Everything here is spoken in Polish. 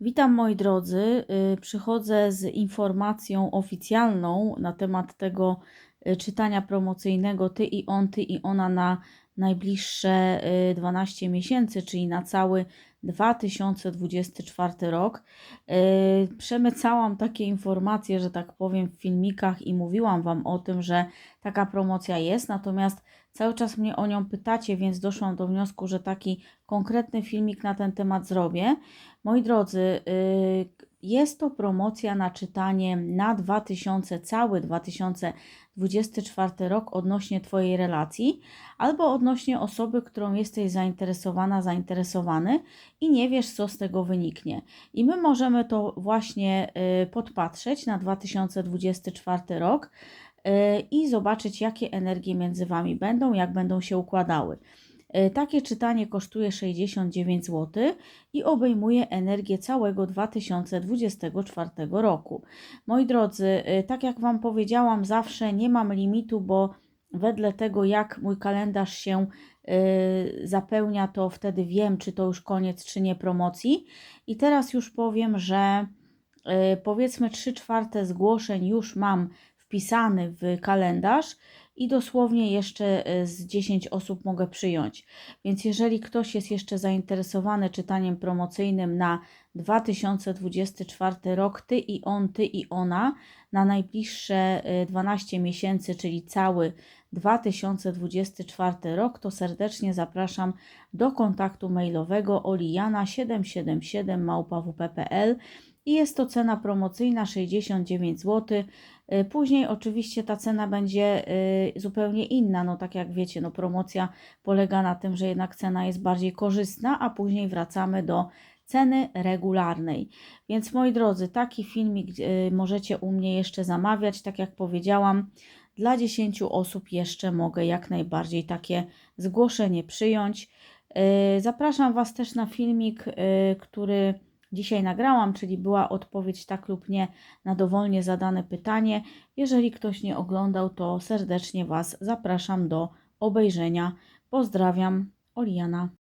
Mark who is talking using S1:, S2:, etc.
S1: Witam moi drodzy. Y, Przychodzę z informacją oficjalną na temat tego czytania promocyjnego Ty i on, ty i ona na najbliższe y, 12 miesięcy, czyli na cały 2024 rok. Y, Przemycałam takie informacje, że tak powiem, w filmikach i mówiłam Wam o tym, że taka promocja jest, natomiast cały czas mnie o nią pytacie, więc doszłam do wniosku, że taki konkretny filmik na ten temat zrobię. Moi drodzy, y, jest to promocja na czytanie na 2000, cały 2024 rok odnośnie Twojej relacji albo odnośnie osoby, którą jesteś zainteresowana, zainteresowany i nie wiesz, co z tego wyniknie. I my możemy to właśnie y, podpatrzeć na 2024 rok y, i zobaczyć, jakie energie między Wami będą, jak będą się układały. Y, Takie czytanie kosztuje 69 zł i obejmuje energię całego 2024 roku. Moi drodzy, y, tak jak Wam powiedziałam, zawsze nie mam limitu, bo wedle tego, jak mój kalendarz się y, zapełnia, to wtedy wiem, czy to już koniec, czy nie promocji. I teraz już powiem, że powiedzmy 3 czwarte zgłoszeń już mam wpisany w kalendarz i dosłownie jeszcze y, z 10 osób mogę przyjąć. Więc jeżeli ktoś jest jeszcze zainteresowany czytaniem promocyjnym na 2024 rok, ty i on, ty i ona, na najbliższe y, 12 miesięcy, czyli cały 2024 rok, to serdecznie zapraszam do kontaktu mailowego olijana777 małpawp.pl i jest to cena promocyjna 69 zł. Y, Później oczywiście ta cena będzie y, zupełnie inna, no tak jak wiecie, no promocja polega na tym, że jednak cena jest bardziej korzystna, a później wracamy do ceny regularnej. Więc moi drodzy, taki filmik y, możecie u mnie jeszcze zamawiać, tak jak powiedziałam, dla 10 osób jeszcze mogę jak najbardziej takie zgłoszenie przyjąć. Y, Zapraszam Was też na filmik, y, który dzisiaj nagrałam, czyli była odpowiedź tak lub nie na dowolnie zadane pytanie. Jeżeli ktoś nie oglądał, to serdecznie Was zapraszam do obejrzenia. Pozdrawiam, Oliana.